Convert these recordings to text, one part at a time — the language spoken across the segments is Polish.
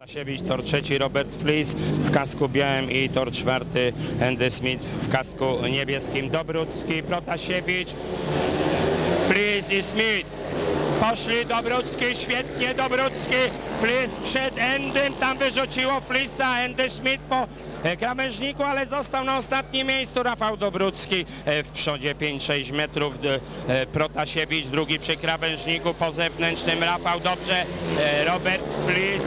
Stasiewicz, tor trzeci Robert Flis w kasku białym i tor czwarty Andy Smith w kasku niebieskim. Dobrucki, Protasiewicz, Flis i Smith. Poszli Dobrucki, świetnie Dobrucki, Flis przed Endym, tam wyrzuciło Flisa, Andy Smith po e, krawężniku, ale został na ostatnim miejscu Rafał Dobrucki e, w przodzie 5-6 metrów, e, Protasiewicz drugi przy krawężniku po zewnętrznym, Rafał dobrze, Robert Flis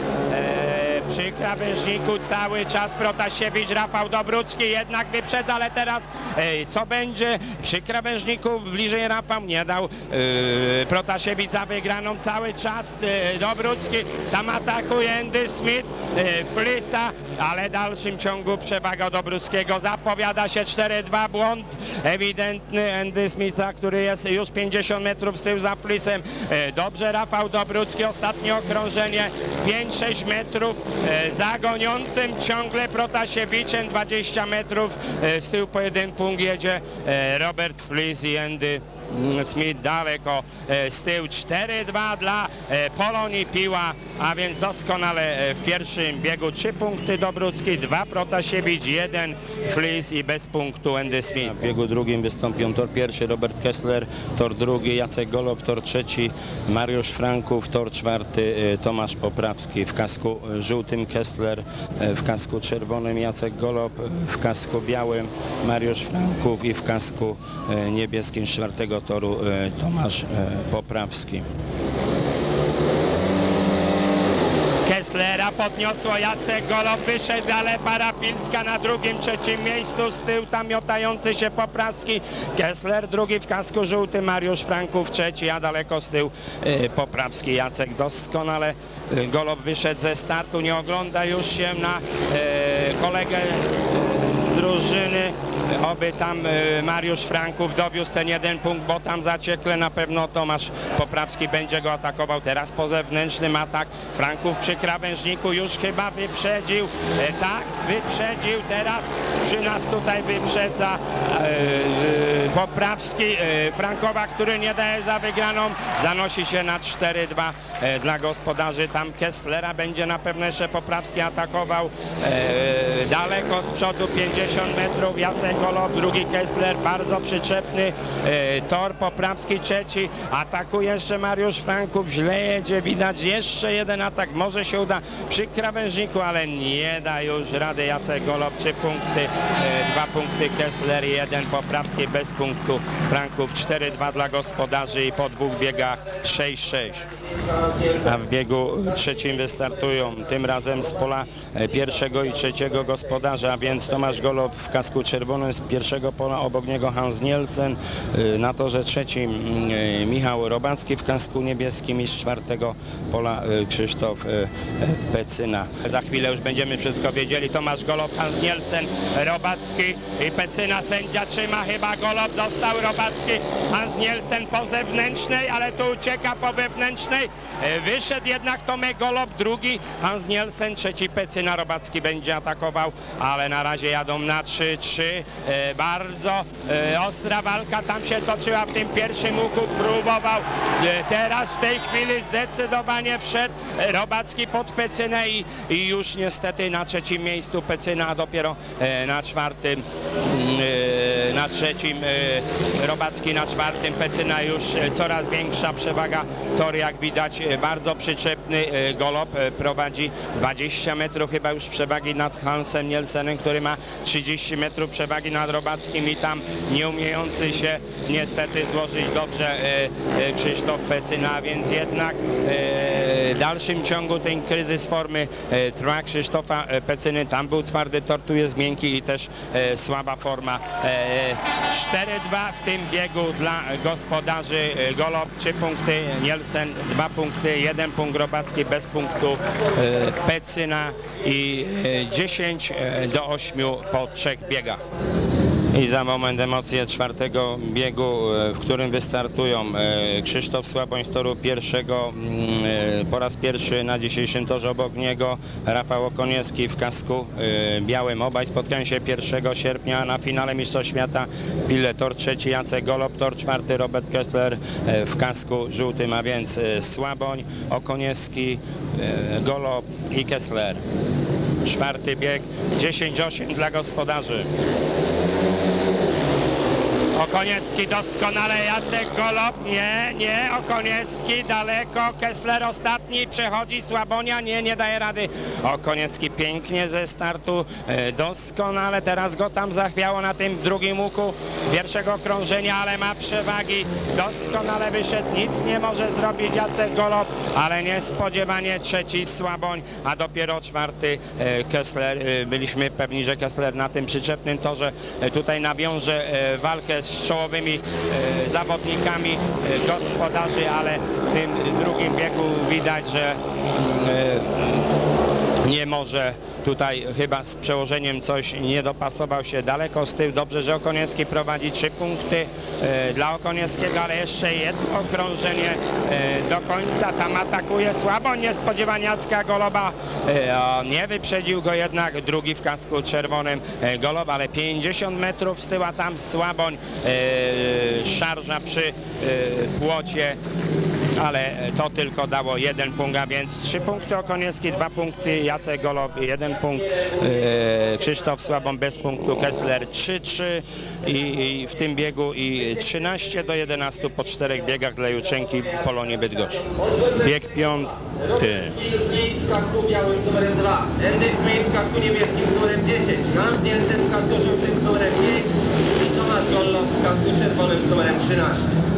przy krawężniku cały czas Protasiewicz, Rafał Dobrucki jednak wyprzedza, ale teraz e, co będzie? Przy krawężniku bliżej Rafał nie dał e, Protasiewicz za wygraną cały czas e, Dobrucki tam atakuje Andy Smith e, Flisa, ale w dalszym ciągu przewaga Dobruckiego zapowiada się 4-2 błąd. Ewidentny Andy Smitha, który jest już 50 metrów z tyłu za Flisem E, dobrze Rafał Dobrucki ostatnie okrążenie. 5-6 metrów e, za goniącym ciągle Protasiewiczem 20 metrów e, z tyłu po jeden punkt jedzie Robert Flis i Andy Smith daleko e, z tyłu 4-2 dla e, Polonii Piła, a więc doskonale e, w pierwszym biegu 3 punkty Dobrucki, 2 Protasiewicz, 1 Flis i bez punktu Andy Smith. W biegu drugim wystąpią tor pierwszy Robert Kessler, tor drugi Jacek Golob, tor trzeci Mariusz Franków, tor czwarty Tomasz Poprawski w kasku żółtym Kessler, w kasku czerwonym Jacek Golob, w kasku białym Mariusz Franków i w kasku niebieskim czwartego e, Tomasz e, Poprawski. Kesslera podniosło Jacek Golob, wyszedł, ale Parapilska na drugim, trzecim miejscu, z tyłu tam miotający się Poprawski. Kessler drugi w kasku żółty, Mariusz Franków trzeci, a daleko z tyłu e, Poprawski. Jacek doskonale, Golob wyszedł ze startu, nie ogląda już się na kolegę z drużyny. Oby tam e, Mariusz Franków dowiózł ten jeden punkt, bo tam zaciekle na pewno Tomasz Poprawski będzie go atakował. Teraz po zewnętrznym atak Franków przy krawężniku już chyba wyprzedził. E, Tak, wyprzedził. Teraz przy nas tutaj wyprzedza e, Poprawski. E, Frankowa, który nie daje za wygraną, zanosi się na 4-2 e, dla gospodarzy. Tam Kesslera będzie na pewno jeszcze Poprawski atakował. E, daleko z przodu 50 metrów. Jacek Golob, drugi Kessler, bardzo przyczepny tor. Poprawski trzeci, atakuje jeszcze Mariusz Franków, źle jedzie, widać jeszcze jeden atak, może się uda przy krawężniku, ale nie da już rady. Jacek Golob, trzy punkty, dwa punkty. Kessler, jeden. Poprawski bez punktu Franków, 4-2 dla gospodarzy i po dwóch biegach 6-6. A w biegu trzecim wystartują tym razem z pola e, pierwszego i trzeciego gospodarza, a więc Tomasz Golob w kasku czerwonym z pierwszego pola, obok niego Hans Nielsen, e, na torze trzecim e, Michał Robacki w kasku niebieskim i z czwartego pola Krzysztof Pecyna. Za chwilę już będziemy wszystko wiedzieli. Tomasz Golob, Hans Nielsen, Robacki i Pecyna. Sędzia trzyma chyba Golob, został Robacki, Hans Nielsen po zewnętrznej, ale tu ucieka po wewnętrznej. E, Wyszedł jednak Tomek Golob, drugi Hans Nielsen, trzeci Pecyna. Robacki będzie atakował, ale na razie jadą na 3-3. E, Bardzo e, ostra walka tam się toczyła w tym pierwszym łuku, próbował. Teraz w tej chwili zdecydowanie wszedł Robacki pod Pecynę i, i już niestety na trzecim miejscu Pecyna, a dopiero na czwartym, mm, na trzecim e, Robacki, na czwartym Pecyna już e, coraz większa przewaga. Tor jak widać e, bardzo przyczepny Golob e, prowadzi 20 metrów chyba już przewagi nad Hansem Nielsenem, który ma 30 metrów przewagi nad Robackim i tam nieumiejący się niestety złożyć dobrze Krzysztof Pecyna, więc jednak w dalszym ciągu ten kryzys formy e, trwa Krzysztofa e, Pecyny. Tam był twardy tor, tu jest miękki i też e, słaba forma. E, 4-2 w tym biegu dla gospodarzy Golob, 3 punkty, Nielsen 2 punkty, 1 punkt Robacki bez punktu Pecyna i e, 10 e, do 8 po trzech biegach. I za moment emocje czwartego biegu, e, w którym wystartują e, Krzysztof Słaboń z toru pierwszego, mm, e, po raz pierwszy na dzisiejszym torze obok niego Rafał Okoniewski w kasku białym. Obaj spotkają się 1 sierpnia na finale Mistrzostw Świata. Pile tor trzeci Jacek Golob, tor czwarty Robert Kessler w kasku żółtym, a więc Słaboń, Okoniewski, Golob i Kessler. Czwarty bieg, 10-8 dla gospodarzy. Okoniewski doskonale, Jacek Golob, nie, nie, Okoniewski daleko, Kessler ostatni, przechodzi Słabonia, nie, nie daje rady. Okoniewski pięknie ze startu, e, doskonale, teraz go tam zachwiało na tym drugim łuku pierwszego krążenia, ale ma przewagi, doskonale wyszedł, nic nie może zrobić Jacek Golob, ale niespodziewanie trzeci Słaboń, a dopiero czwarty e, Kessler. E, Byliśmy pewni, że Kessler na tym przyczepnym torze tutaj nawiąże walkę z czołowymi e, zawodnikami e, gospodarzy, ale w tym drugim biegu widać, że mm, e, nie może tutaj chyba z przełożeniem coś nie dopasował się daleko z tyłu. Dobrze, że Okoniewski prowadzi trzy punkty e, dla Okoniewskiego, ale jeszcze jedno okrążenie e, do końca. Tam atakuje słabo, niespodziewanie Jacka Goloba. E, nie wyprzedził go jednak drugi w kasku czerwonym Golob, ale 50 metrów z tyłu, a tam Słaboń szarża przy płocie ale to tylko dało jeden punkt, a więc trzy punkty Okoniewski, dwa punkty Jacek Golob, jeden punkt e, Krzysztof Słabon bez punktu, Kessler 3-3 i, i w tym biegu i 13 do 11 po czterech biegach dla Juczenki Polonii Bydgoszcz. Bieg piąty. Fritz w kasku białym z numerem 2, Andy Smith w kasku niebieskim z numerem 10, Hans Nielsen w kasku żółtym z numerem 5 i Tomasz w kasku czerwonym z numerem 13.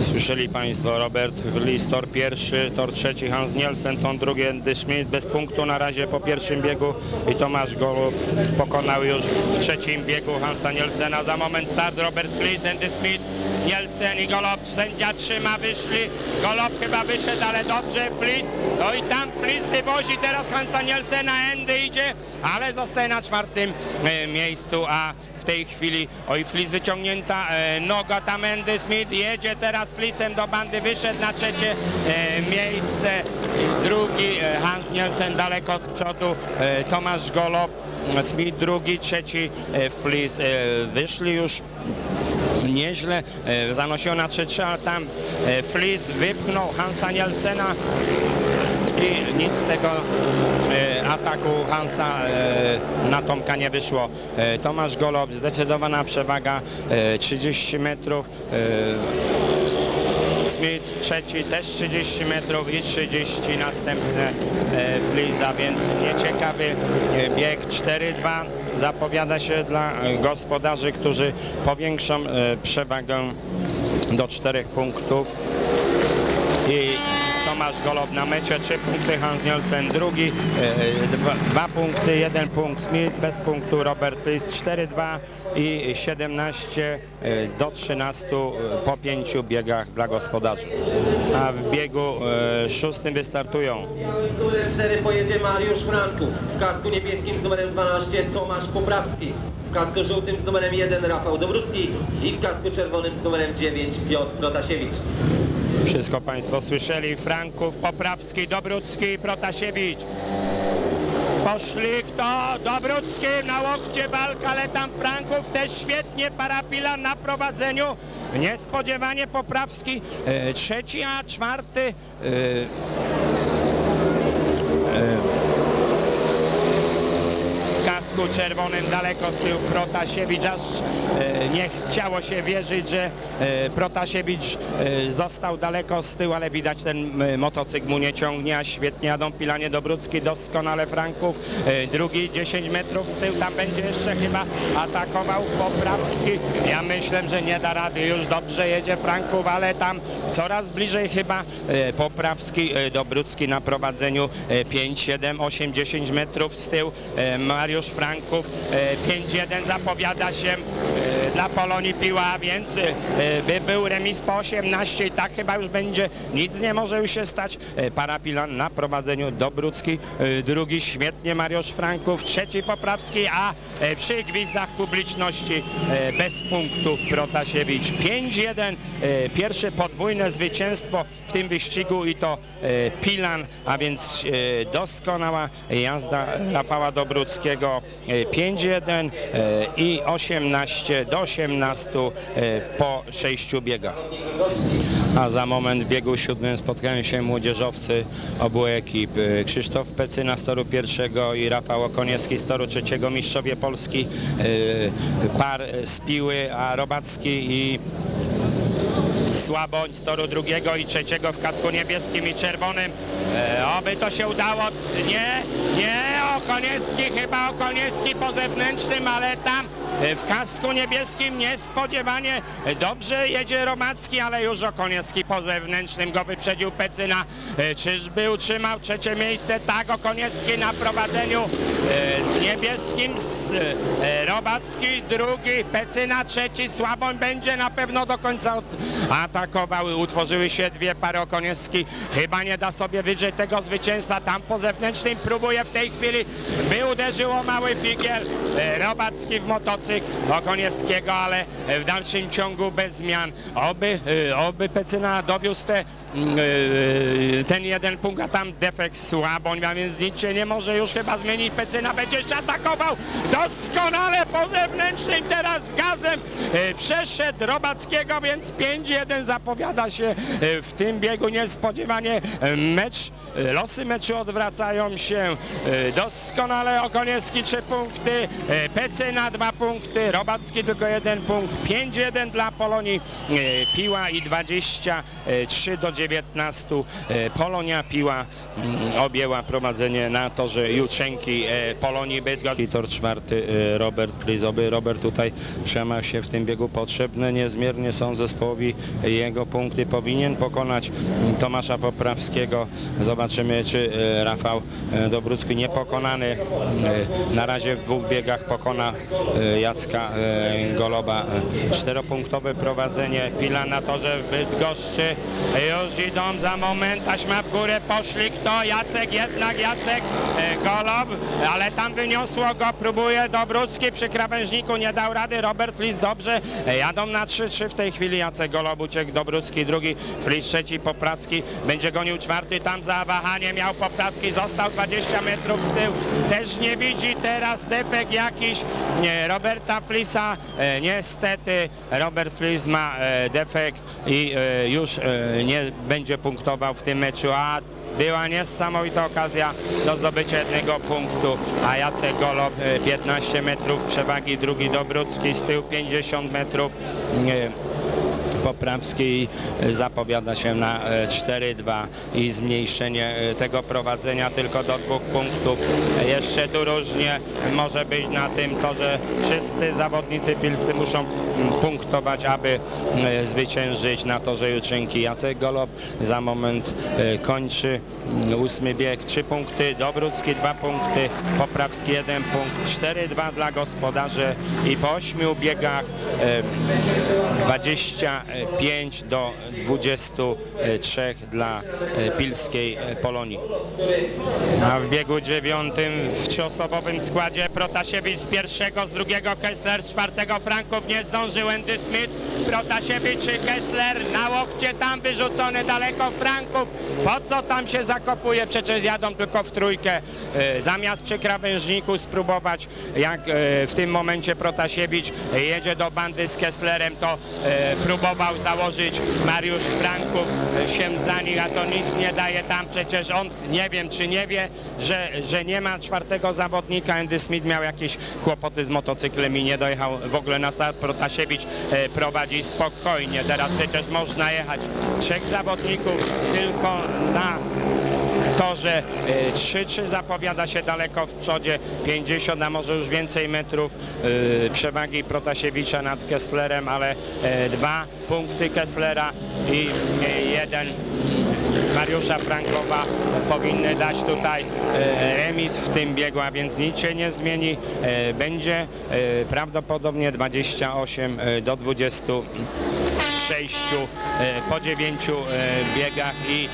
Słyszeli Państwo, Robert Wlis, tor pierwszy, tor trzeci, Hans Nielsen, ton drugi, Andy Schmidt. Bez punktu na razie po pierwszym biegu. I Tomasz Golub pokonał już w trzecim biegu Hansa Nielsena. Za moment start Robert Wlis, Andy Schmidt, Nielsen i Golob, sędzia trzyma, wyszli, Golob chyba wyszedł, ale dobrze, Flis, no i tam Flis wywozi teraz Hansa Nielsena, Andy idzie, ale zostaje na czwartym e, miejscu, a w tej chwili, oj Flis wyciągnięta, e, noga tam Andy Smith, jedzie teraz Flisem do bandy, wyszedł na trzecie e, miejsce, drugi e, Hans Nielsen daleko z przodu, e, Tomasz Golob, Smith drugi, trzeci e, Flis, e, wyszli już nieźle, e, zanosił na 3-3, ale tam e, Flis wypchnął Hansa Nielsena i nic z tego e, ataku Hansa e, na Tomka nie wyszło. E, Tomasz Golob, zdecydowana przewaga, e, 30 metrów. Smith trzeci też 30 metrów i 30 następne Fliza, więc nieciekawy bieg 4-2 zapowiada się dla gospodarzy, którzy powiększą przewagę do 4 punktów Tomasz Golob na mecie, 3 punkty, Hans Nielsen drugi, 2 punkty, 1 punkt Smith, bez punktu Robert Flis 4-2 i 17 e, do 13 po 5 biegach dla gospodarzy. A w biegu e, szóstym wystartują numerem 4 pojedzie Mariusz Franków, w kasku niebieskim z numerem 12 Tomasz Poprawski, w kasku żółtym z numerem 1 Rafał Dobrucki i w kasku czerwonym z numerem 9 Piotr Protasiewicz. Wszystko Państwo słyszeli. Franków, Poprawski, Dobrucki, Protasiewicz. Poszli kto? Dobrucki na łokcie walka, ale tam Franków też świetnie, Parapila na prowadzeniu. Niespodziewanie Poprawski e, trzeci, a czwarty e, w kasku czerwonym daleko z tyłu Protasiewicz, aż e, nie chciało się wierzyć, że e, Protasiewicz e, został daleko z tyłu, ale widać ten motocykl mu nie ciągnie, a świetnie jadą Pilanie Dobrucki, doskonale Franków, drugi 10 metrów z tyłu, tam będzie jeszcze chyba atakował Poprawski. Ja myślę, że nie da rady, już dobrze jedzie Franków, ale tam coraz bliżej chyba Poprawski, Dobrucki na prowadzeniu e, 5, 7, 8, 10 metrów z tyłu. Mariusz Franków e, 5-1 zapowiada się e, dla Polonii piła, więc e, by był remis po 18 i tak chyba już będzie, nic nie może już się stać. E, Parapilan na prowadzeniu Dobrucki, e, drugi świetnie Mariusz Franków, trzeci Poprawski, a e, przy gwizdach publiczności e, bez punktu Protasiewicz 5-1, e, pierwsze podwójne zwycięstwo w tym wyścigu i to Pilan, a więc doskonała jazda Rafała Dobruckiego e, 5-1 e, i 18 do 18 e, po sześciu biegach. A za moment w biegu siódmym spotkają się młodzieżowcy obu ekip. E, Krzysztof Pecyna z toru pierwszego i Rafał Okoniewski z toru trzeciego, mistrzowie Polski. e, Par z Piły, a Robacki i Słaboń z toru drugiego i trzeciego w kasku niebieskim i czerwonym. Oby to się udało. Nie, nie, Okoniewski, chyba Okoniewski po zewnętrznym, ale tam w kasku niebieskim niespodziewanie dobrze jedzie Romacki, ale już Okoniewski po zewnętrznym go wyprzedził Pecyna. E, czyżby utrzymał trzecie miejsce? Tak, Okoniewski na prowadzeniu e, niebieskim, e, Robacki drugi, Pecyna trzeci, Słaboń będzie na pewno do końca atakował. Utworzyły się dwie pary Okoniewski. Chyba nie da sobie wydrzeć tego zwycięstwa. Tam po zewnętrznym próbuje w tej chwili, by uderzyło mały figiel. E, Robacki w motocykl Okoniewskiego, ale w dalszym ciągu bez zmian. Oby, e, oby Pecyna dowiózł te, mm, e, ten jeden punkt, a tam defekt Słaboń, a więc nic się nie może już chyba zmienić. Pecyna będzie jeszcze atakował doskonale po zewnętrznym teraz gazem. Przeszedł Robackiego, więc 5-1 zapowiada się w tym biegu niespodziewanie mecz. Losy meczu odwracają się doskonale. Okoniewski 3 punkty, Pecyna 2 punkty, Robacki tylko jeden punkt. 5-1 dla Polonii e, Piła i 23 do 19. E, Polonia Piła mm, objęła prowadzenie na torze Jutrzenki e, Polonii Bydgoszcz. Tor czwarty Robert Frizoby. Robert tutaj przemał się w tym biegu potrzebne. Niezmiernie są zespołowi jego punkty. Powinien pokonać mm, Tomasza Poprawskiego. Zobaczymy, czy Rafał Dobrucki niepokonany na razie w dwóch biegach pokona Jacka e, Goloba. Czteropunktowe prowadzenie Pila na torze w Bydgoszczy. Już idą za moment, taśma w górę poszli. Kto? Jacek jednak, Jacek e, Golob, ale tam wyniosło go, próbuje Dobrucki przy krawężniku, nie dał rady. Robert Flis dobrze, e, jadą na 3-3 w tej chwili. Jacek Golob uciekł, Dobrucki drugi, Flis trzeci, Poprawski będzie gonił czwarty, tam za wahanie miał Poprawski, został 20 metrów z tyłu. Też nie widzi teraz defekt jakiś nie, Roberta Flisa. E, niestety Robert Flis ma e, defekt i e, już nie będzie punktował w tym meczu, a była niesamowita okazja do zdobycia jednego punktu, a Jacek Golob e, 15 metrów przewagi, drugi Dobrucki z tyłu 50 metrów. Poprawskiej e, zapowiada się na e, 4-2 i zmniejszenie e, tego prowadzenia tylko do dwóch punktów. Jeszcze tu różnie może być na tym to, że wszyscy zawodnicy Pilsy muszą punktować, aby zwyciężyć na torze Jutrzynki. Jacek Golob za moment kończy ósmy bieg. Trzy punkty, Dobrucki dwa punkty, Poprawski jeden punkt, 4-2 dla gospodarzy i po ośmiu biegach 20 5 do 23 dla e, pilskiej e, Polonii. A w biegu dziewiątym w trzyosobowym składzie Protasiewicz z pierwszego, z drugiego Kessler, z czwartego Franków nie zdążył Andy Smith. Protasiewicz Kessler na łokcie tam wyrzucony daleko Franków. Po co tam się zakopuje? Przecież jadą tylko w trójkę. E, zamiast przy krawężniku spróbować, jak w tym momencie Protasiewicz jedzie do bandy z Kesslerem, to próbować próbował założyć Mariusz Franków się za nich, a to nic nie daje tam. Przecież on nie wiem, czy nie wie, że, że nie ma czwartego zawodnika. Andy Smith miał jakieś kłopoty z motocyklem i nie dojechał w ogóle na start. Protasiewicz e, prowadzi spokojnie. Teraz przecież można jechać. Trzech zawodników tylko na torze e, 3-3 zapowiada się daleko w przodzie 50, a może już więcej metrów e, przewagi Protasiewicza nad Kesslerem, ale e, dwa punkty Kesslera i e, jeden Mariusza Frankowa powinny dać tutaj e, remis w tym biegu, a więc nic się nie zmieni. E, Będzie e, prawdopodobnie 28 e, do 26 e, po 9 biegach i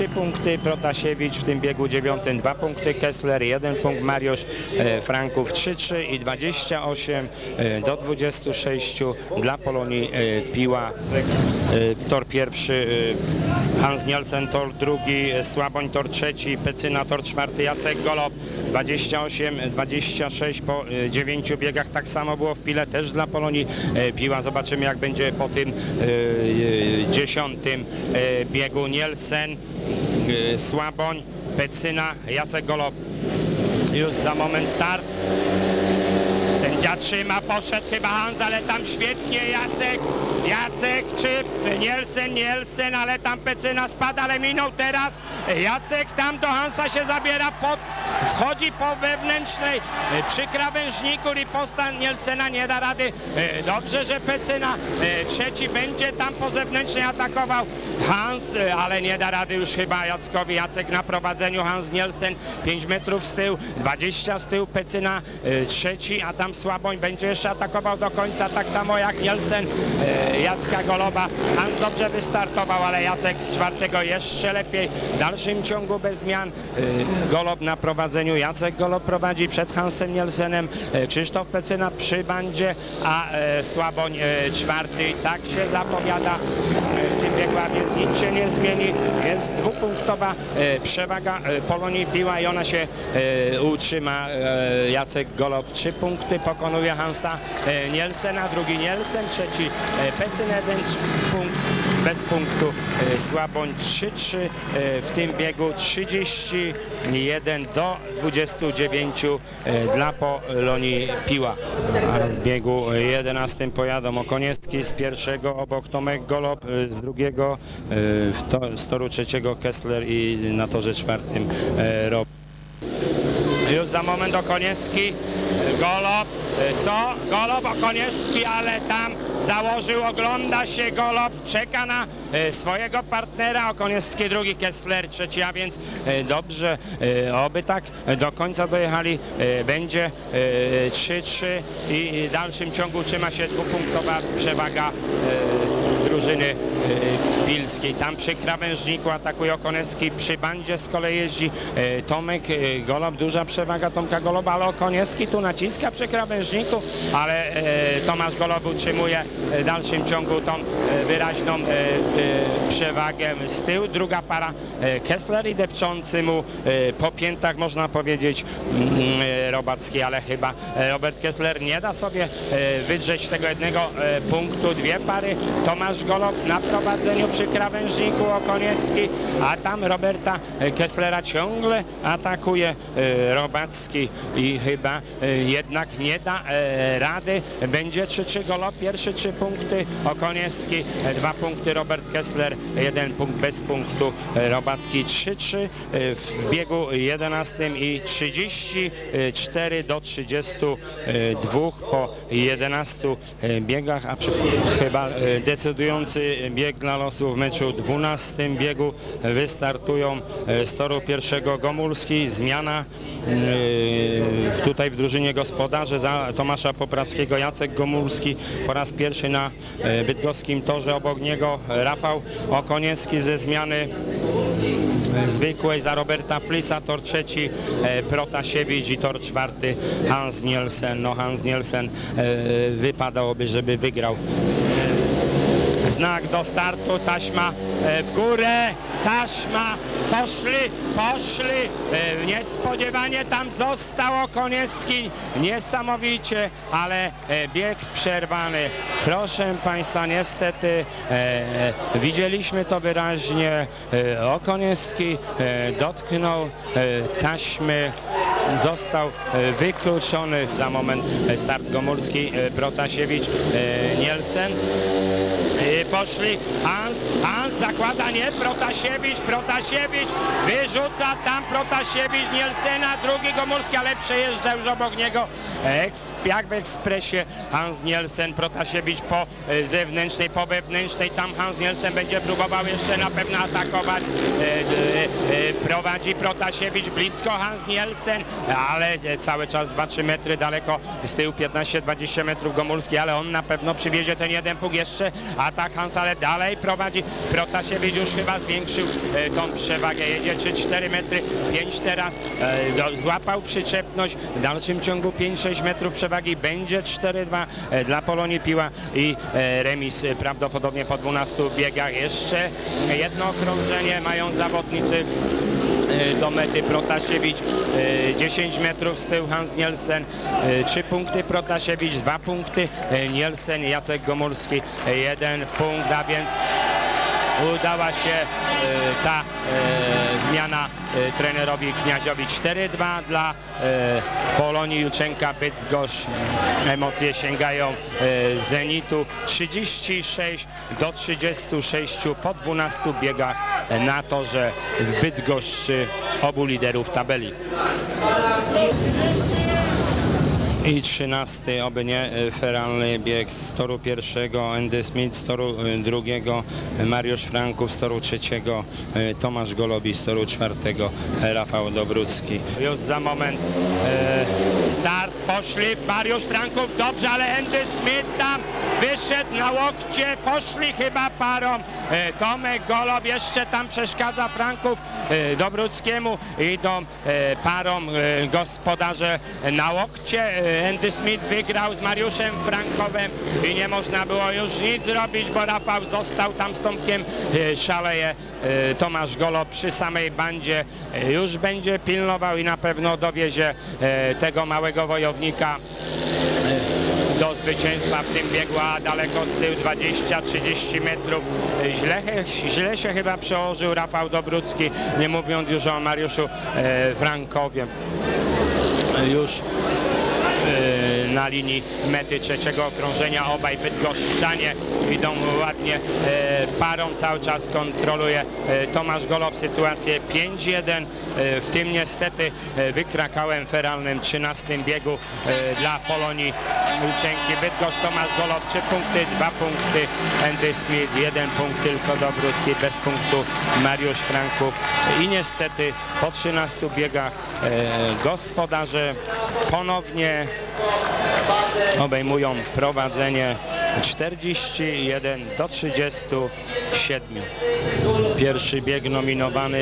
e, Trzy punkty Protasiewicz w tym biegu dziewiątym, dwa punkty Kessler, jeden punkt Mariusz e, Franków 3-3 i 28 e, do 26 dla Polonii e, Piła. Tor pierwszy Hans Nielsen, tor drugi Słaboń, tor trzeci Pecyna, tor czwarty Jacek Golob 28-26 po e, dziewięciu biegach. Tak samo było w Pile też dla Polonii Piła. Zobaczymy jak będzie po tym dziesiątym biegu Nielsen. Słaboń, Pecyna, Jacek Golob. Już za moment start. Sędzia trzyma, poszedł chyba Hans, ale tam świetnie Jacek. Jacek czy Nielsen, Nielsen, ale tam Pecyna spada, ale minął teraz. Jacek tam do Hansa się zabiera, pod, wchodzi po wewnętrznej e, przy krawężniku riposta Nielsena nie da rady. E, Dobrze, że Pecyna e, trzeci będzie tam po zewnętrznej atakował Hans, ale nie da rady już chyba Jackowi. Jacek na prowadzeniu, Hans Nielsen 5 metrów z tyłu, 20 z tyłu, Pecyna trzeci, a tam Słaboń będzie jeszcze atakował do końca, tak samo jak Nielsen Jacka Goloba. Hans dobrze wystartował, ale Jacek z czwartego jeszcze lepiej. W dalszym ciągu bez zmian. E, Golob na prowadzeniu, Jacek Golob prowadzi przed Hansem Nielsenem, e, Krzysztof Pecyna przy bandzie, a e, Słaboń czwarty. Tak się zapowiada w tym biegu, a więc nic się nie zmieni. Jest dwupunktowa przewaga Polonii Piła i ona się utrzyma. Jacek Golob trzy punkty pokonuje Hansa Nielsena, drugi Nielsen, trzeci Pecyn jeden punkt, bez punktu e, Słaboń 3-3 e, w tym biegu 31 do 29 e, dla Polonii Piła. A w biegu 11 pojadą Okoniecki z pierwszego obok Tomek Golob, e, z drugiego w to, z toru trzeciego Kessler i na torze czwartym Rob. Już za moment Okoniewski, Golob, co? Golob, Okoniewski, ale tam założył, ogląda się Golob, czeka na e, swojego partnera, Okoniewski drugi, Kessler trzeci, a więc e, dobrze, e, oby tak do końca dojechali, e, będzie e, 3-3 i w dalszym ciągu trzyma się dwupunktowa przewaga e, drużyny e, pilskiej. Tam przy krawężniku atakuje Okonecki, przy bandzie z kolei jeździ e, Tomek e, Golob, duża przewaga Tomka Goloba, ale Okonecki tu naciska przy krawężniku, ale Tomasz Golob utrzymuje w dalszym ciągu tą wyraźną przewagę z tyłu. Druga para Kessler i depczący mu po piętach można powiedzieć mm, Robacki, ale chyba Robert Kessler nie da sobie wydrzeć tego jednego punktu. Dwie pary Tomasz Golob na prowadzeniu przy krawężniku Okoniewski, a tam Roberta Kesslera ciągle atakuje e, Robacki i chyba e, jednak nie da e, rady. Będzie 3-3 Golob, pierwszy trzy punkty Okoniewski, e, dwa punkty Robert Kessler, jeden punkt bez punktu Robacki 3-3 e, w biegu 11 i 34 do 32 po 11 e, biegach, a przy, chyba e, decydujący bieg dla losu w meczu 12 biegu wystartują e, z toru pierwszego Gomulski, zmiana e, tutaj w drużynie gospodarzy za Tomasza Poprawskiego Jacek Gomulski po raz pierwszy na e, bydgoskim torze obok niego Rafał Okoniewski ze zmiany zwykłej za Roberta Flisa, tor trzeci Protasiewicz i tor czwarty Hans Nielsen. No Hans Nielsen wypadałoby, żeby wygrał. Znak do startu, taśma e, w górę, taśma, poszli, poszli, e, niespodziewanie tam został Okoniecki, niesamowicie, ale e, bieg przerwany. Proszę Państwa, niestety widzieliśmy to wyraźnie, Okoniecki e, dotknął taśmy został wykluczony za moment start Gomulski, Protasiewicz, Nielsen. Poszli Hans, Hans zakłada nie, Protasiewicz, Protasiewicz wyrzuca tam Protasiewicz, Nielsena, drugi Gomulski, ale przejeżdża już obok niego. Eks, jak w ekspresie Hans Nielsen, Protasiewicz po e, zewnętrznej, po wewnętrznej, tam Hans Nielsen będzie próbował jeszcze na pewno atakować, e, e, prowadzi Protasiewicz blisko Hans Nielsen, ale cały czas 2-3 metry daleko z tyłu 15-20 metrów Gomulski, ale on na pewno przywiezie ten jeden punkt jeszcze, atak Hans, ale dalej prowadzi. Protasiewicz już chyba zwiększył e, tą przewagę, jedzie 3-4 metry, 5 teraz, e, złapał przyczepność, w dalszym ciągu 5-6 metrów przewagi, będzie 4-2 e, dla Polonii Piła i remis prawdopodobnie po 12 biegach. Jeszcze jedno okrążenie mają zawodnicy do mety. Protasiewicz e, 10 metrów z tyłu Hans Nielsen 3 punkty. Protasiewicz 2 punkty. Nielsen Jacek Gomulski 1 punkt. A więc udała się e, ta e, zmiana e, trenerowi Kniaziowi 4-2 dla Polonii Juczenka Bydgoszcz emocje sięgają Zenitu 36 do 36 po 12 biegach na torze w Bydgoszczy obu liderów tabeli. I trzynasty, oby nie, e, feralny bieg z toru pierwszego Andy Smith, z toru e, drugiego Mariusz Franków, z toru trzeciego e, Tomasz Golobi, z toru czwartego Rafał Dobrucki. Już za moment start, poszli Mariusz Franków, dobrze, ale Andy Smith tam wyszedł na łokcie, poszli chyba parą. Tomek Golob jeszcze tam przeszkadza Franków Dobruckiemu, idą parą gospodarze na łokcie. Andy Smith wygrał z Mariuszem Frankowem i nie można było już nic zrobić, bo Rafał został tam z Tomkiem. E, Szaleje e, Tomasz Golob przy samej bandzie e, już będzie pilnował i na pewno dowiezie tego małego wojownika do zwycięstwa w tym biegu, a daleko z tyłu 20-30 metrów. Źle, źle się chyba przełożył Rafał Dobrucki, nie mówiąc już o Mariuszu Frankowie. Już na linii mety trzeciego okrążenia. Obaj Bydgoszczanie idą ładnie e, parą, cały czas kontroluje e, Tomasz Golow sytuację 5-1 e, w tym niestety wykrakałem feralnym 13 biegu dla Polonii. Milczenki Bydgoszcz Tomasz Golow 3 punkty, 2 punkty. Andy Smith, 1 punkt tylko Dobrucki, bez punktu Mariusz Franków. I niestety po 13 biegach gospodarze ponownie Thank you. Obejmują prowadzenie 41 do 37. Pierwszy bieg nominowany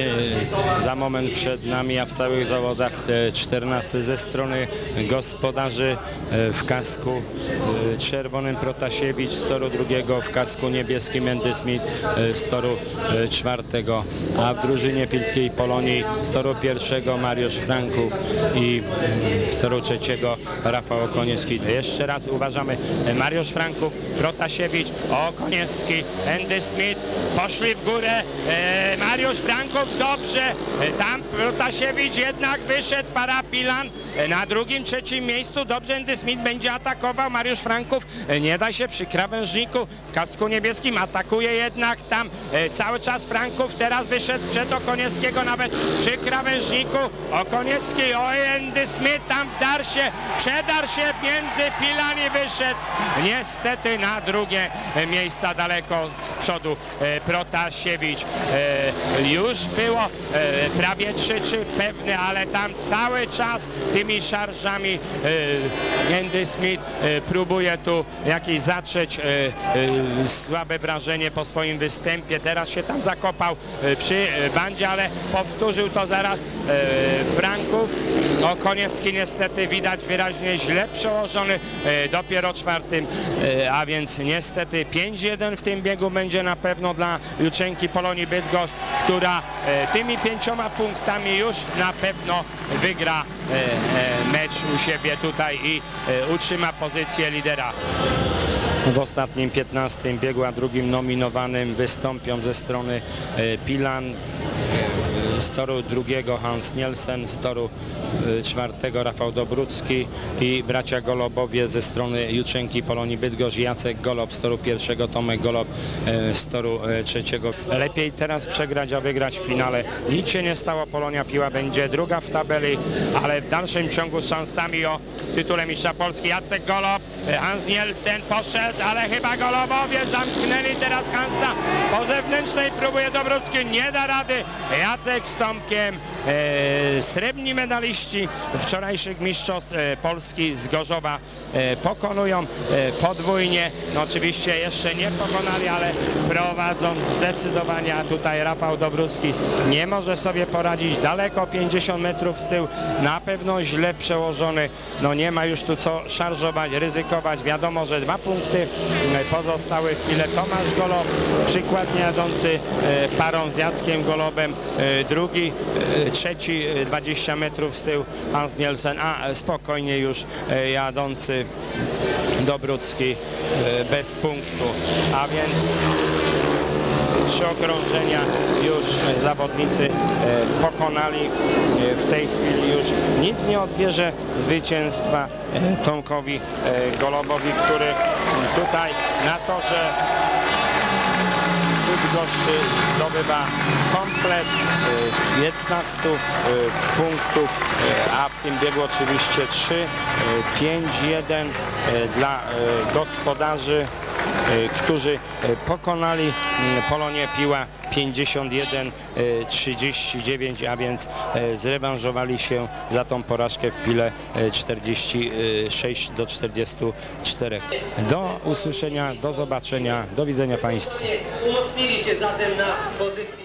e, za moment przed nami, a w całych zawodach e, 14 ze strony gospodarzy e, w kasku czerwonym Protasiewicz, z toru drugiego w kasku niebieskim Andy Smith, z toru czwartego, a w drużynie pilskiej Polonii z toru pierwszego Mariusz Franków i z toru trzeciego Rafał Jeszcze raz uważamy e, Mariusz Franków, Protasiewicz, Okoniewski, Andy Smith, poszli w górę, e, Mariusz Franków dobrze, e, tam Protasiewicz jednak wyszedł, Parapilan e, na drugim, trzecim miejscu, dobrze Andy Smith będzie atakował, Mariusz Franków nie da się przy krawężniku w kasku niebieskim, atakuje jednak tam cały czas Franków, teraz wyszedł przed Okoniewskiego nawet przy krawężniku, Okoniewski, oj Andy Smith tam wdarł się, przedarł się między Pilan i wyszedł niestety na drugie miejsca daleko z przodu e, Protasiewicz. E, Już było e, prawie 3-3 pewne, ale tam cały czas tymi szarżami Andy Smith próbuje tu jakieś zatrzeć słabe wrażenie po swoim występie. Teraz się tam zakopał przy bandzie, ale powtórzył to zaraz Franków. Okoniewski niestety widać wyraźnie źle przełożony e, dopiero czwartym, e, a więc niestety 5-1 w tym biegu będzie na pewno dla Juczenki Polonii Bydgoszcz, która e, tymi pięcioma punktami już na pewno wygra mecz u siebie tutaj i utrzyma pozycję lidera. W ostatnim 15 biegu, a drugim nominowanym wystąpią ze strony Pilan, z toru drugiego Hans Nielsen, z toru y, czwartego Rafał Dobrucki i bracia Golobowie ze strony Jutrzenki Polonii Bydgoszcz, Jacek Golob z toru pierwszego, Tomek Golob y, z toru y, trzeciego. Lepiej teraz przegrać, a wygrać w finale. Nic się nie stało, Polonia Piła będzie druga w tabeli, ale w dalszym ciągu z szansami o tytule mistrza Polski. Jacek Golob, y, Hans Nielsen poszedł, ale chyba Golobowie zamknęli teraz Hansa po zewnętrznej próbuje Dobrucki, nie da rady. Jacek z Tomkiem, srebrni medaliści wczorajszych mistrzostw e, Polski z Gorzowa e, pokonują e, podwójnie. No oczywiście jeszcze nie pokonali, ale prowadzą zdecydowanie, a tutaj Rafał Dobrucki nie może sobie poradzić. Daleko 50 metrów z tyłu, na pewno źle przełożony. No nie ma już tu co szarżować, ryzykować. Wiadomo, że dwa punkty e, pozostałe chwile. Tomasz Golob, przykładnie jadący e, parą z Jackiem Golobem, e, drugi, e, trzeci e, 20 metrów z tyłu Hans Nielsen, a e, spokojnie już e, jadący Dobrucki e, bez punktu. A więc trzy okrążenia już zawodnicy pokonali. W tej chwili już nic nie odbierze zwycięstwa Tomkowi Golobowi, który tutaj na torze Bydgoszczy zdobywa komplet e, 15 e, punktów, e, a w tym biegu oczywiście 3, e, 5, 1 e, dla gospodarzy, którzy e, pokonali m, Polonię Piła 51-39, a więc e, zrewanżowali się za tą porażkę w Pile e, 46 do 44. Do usłyszenia, do zobaczenia, do widzenia Państwu. Umocnili się zatem na pozycji